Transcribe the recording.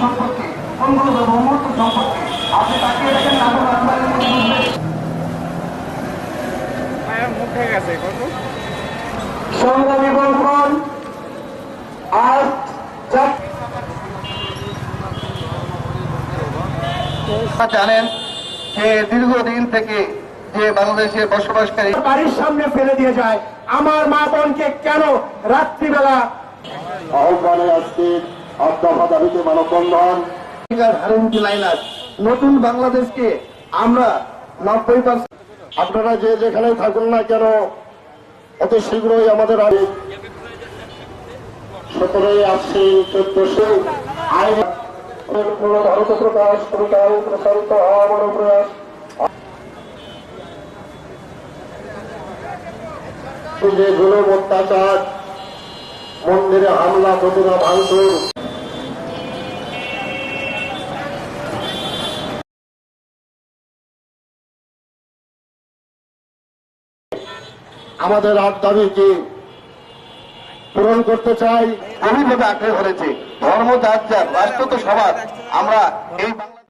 সম্পর্কে কোনগুলো সম্পর্কে। কত সংগ্রামী আজ জানেন যে দীর্ঘদিন থেকে যে বাংলাদেশে বসবাসকারী বাড়ির সামনে ফেলে দিয়ে যায়। আমার মা বোনকে কেন রাত্রিবেলা আহ্বানে আজকে আত্মা দাবিতে মানববন্ধন। নতুন বাংলাদেশকে আমরা নব্বই পার্সেন্ট আপনারা যে যেখানে থাকুন না কেন, অত শীঘ্রই আমাদের আগে সতেরোই আশ্বিন চোদ্দশো আইন ভারত প্রকাশ কবিতায় প্রসারিত হওয়ার প্রয়াস। যে জুলুম অত্যাচার মন্দিরে হামলা প্রতিমা ভাঙচুর আমাদের আট দাবিকে পূরণ করতে চাই। গভীরভাবে আগ্রহ ধর্ম যার যার রাষ্ট্র তো সবার আমরা এই